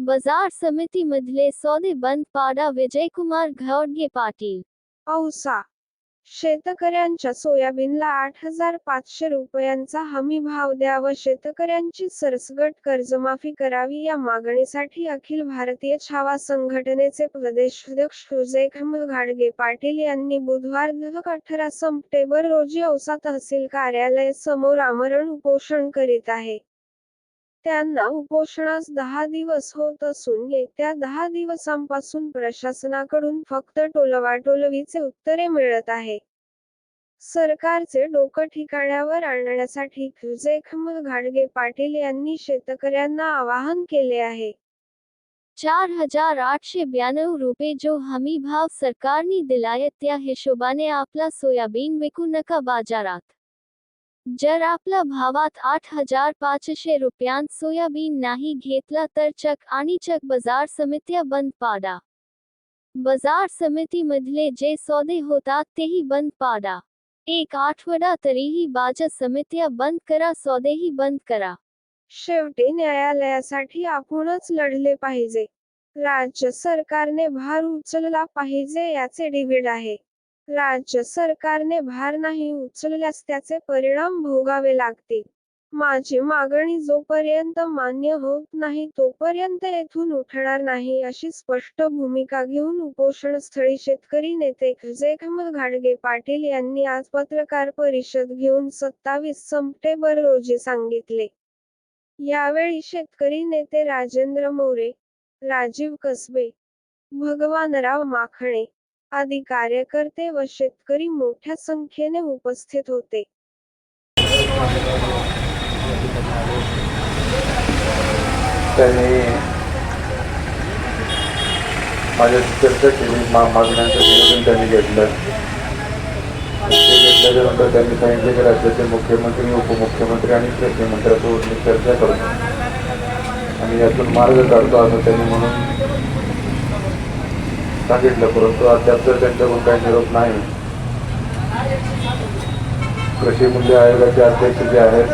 बाजार समितीमधले सौदे बंद पाडा विजयकुमार घोडगे पाटील. औसा. शेतकऱ्यांच्या सोयाबीनला आठ हजार पाचशे रुपयांचा हमी भाव द्यावा शेतकऱ्यांची सरसगट कर्जमाफी करावी या मागणीसाठी अखिल भारतीय छावा संघटनेचे प्रदेशाध्यक्ष हुजेखमल घाडगे पाटील यांनी बुधवार अठरा सप्टेंबर रोजी औसा तहसील कार्यालय समोर आमरण उपोषण करीत आहे. त्यांना उपोषणास दहा दिवस होत असून येत्या दहा दिवसांपासून प्रशासनाकडून फक्त टोलवाटोलवीचे उत्तरे मिळत आहे. सरकारचे डोकं ठिकाण्यावर आणण्यासाठी जखमल घाडगे पाटील यांनी शेतकऱ्यांना आवाहन केले आहे. चार हजार आठशे ब्याण्णव रुपये जो हमी भाव सरकारने दिलाय त्या हिशोबाने आपला सोयाबीन विकू नका बाजारात. जर आपला भावात आठ हजार पाचशे रुपयांत सोयाबीन नाही घेतला तर चक आणि चक बाजार समित्या बंद पाडा. बाजार समितीमधले जे सौदे होतात तेही बंद पाडा. एक आठवडा तरीही बाजार समित्या बंद करा सौदेही बंद करा. शेवटी न्यायालयासाठी आपणच लढले पाहिजे. राज्य सरकारने भार उचलला पाहिजे याचे डिव्हिड आहे. राज्य सरकारने भार नाही उचलल्यास त्याचे परिणाम भोगावे लागतील. माझी मागणी जोपर्यंत मान्य होत नाही तोपर्यंत येथून उठणार नाही अशी स्पष्ट भूमिका घेऊन उपोषणस्थळी शेतकरी नेते जयकमल घाडगे पाटील यांनी आज पत्रकार परिषद घेऊन सत्तावीस सप्टेंबर रोजी सांगितले. यावेळी शेतकरी नेते राजेंद्र मोरे राजीव कसबे भगवानराव माखणे आदी कार्यकर्ते व शेतकरी मोठ्या संख्येने उपस्थित होते. त्यांनी माझ्या चर्चा केली मागण्यांचं निवेदन त्यांनी घेतलं. घेतल्याच्यानंतर त्यांनी सांगितले की राज्याचे मुख्यमंत्री उपमुख्यमंत्री आणि कृषी मंत्र्यासोबत मी चर्चा करतो. आणि यातून मार्ग काढतो असं त्यांनी म्हणून सांगितलं परंतु अद्याप तर त्यांच्याकडून काही निरोप नाही. कृषी मूल्य आयोगाचे अध्यक्ष जे आहेत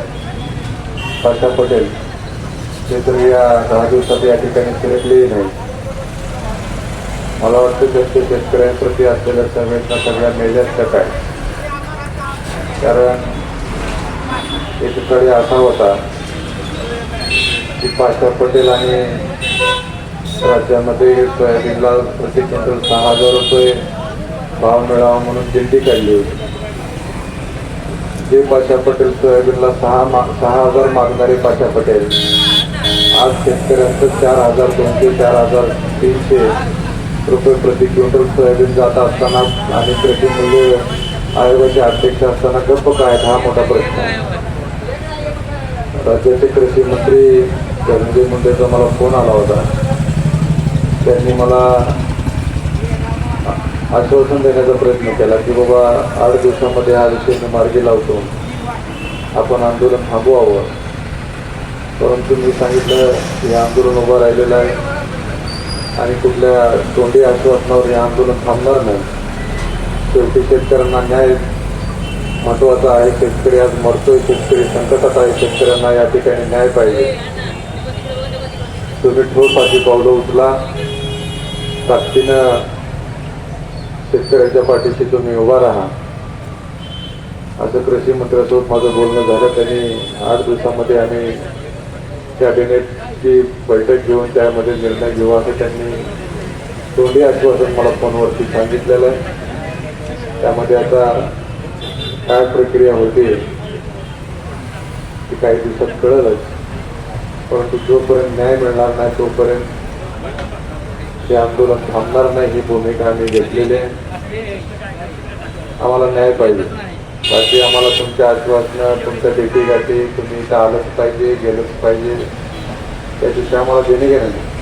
पाशा पटेल ते तर या दहा दिवसात या ठिकाणी फिरकलेही नाही मला वाटतं त्यांचे शेतकऱ्यांप्रती असलेल्या संवेदना सगळ्या मेल्याच काय कारण एकीकडे असा होता की पाशा पटेल आणि राज्यामध्ये सोयाबीनला प्रति क्विंटल सहा हजार रुपये भाव मिळावा म्हणून दिंडी काढली होती. जे पाशा पटेल सोयाबीनला सहा मा सहा हजार मागणारे पाशा पटेल आज शेतकऱ्यांचं चार हजार दोनशे चार हजार तीनशे रुपये प्रति क्विंटल सोयाबीन जात असताना आणि कृषी मूल्य आयोगाचे अध्यक्ष असताना गप्प काय हा मोठा प्रश्न. आहे राज्याचे कृषी मंत्री धनंजय मुंडेचा मला फोन आला होता. त्यांनी मला आश्वासन देण्याचा प्रयत्न केला की बाबा आठ दिवसामध्ये हा विषय मी मार्गी लावतो. आपण आंदोलन थांबवावं. परंतु मी सांगितलं हे आंदोलन उभं राहिलेलं आहे आणि कुठल्या तोंडी आश्वासनावर हे आंदोलन थांबणार नाही. शेवटी शेतकऱ्यांना न्याय महत्त्वाचा आहे. शेतकरी आज मरतोय. शेतकरी संकटात आहे. शेतकऱ्यांना या ठिकाणी न्याय पाहिजे. तुम्ही ठोस अशी पावलं उचला. ताकदीनं शेतकऱ्याच्या पाठीशी तुम्ही उभा राहा. असं कृषी मंत्र्यासोबत माझं बोलणं झालं. त्यांनी आठ दिवसामध्ये आम्ही कॅबिनेटची बैठक घेऊन त्यामध्ये निर्णय घेऊ असं त्यांनी तोंडी आश्वासन मला फोनवरती सांगितलेलं आहे. त्यामध्ये आता काय प्रक्रिया होते ती काही दिवसात कळलंच. परंतु जोपर्यंत न्याय मिळणार नाही तोपर्यंत हे आंदोलन थांबणार नाही ही भूमिका आम्ही घेतलेली आहे. आम्हाला न्याय पाहिजे. बाकी आम्हाला तुमच्या आश्वासनं तुमच्या भेटीगाठी तुम्ही इथं आलंच पाहिजे गेलंच पाहिजे. त्याच्याशी आम्हाला देणे घेणं नाही.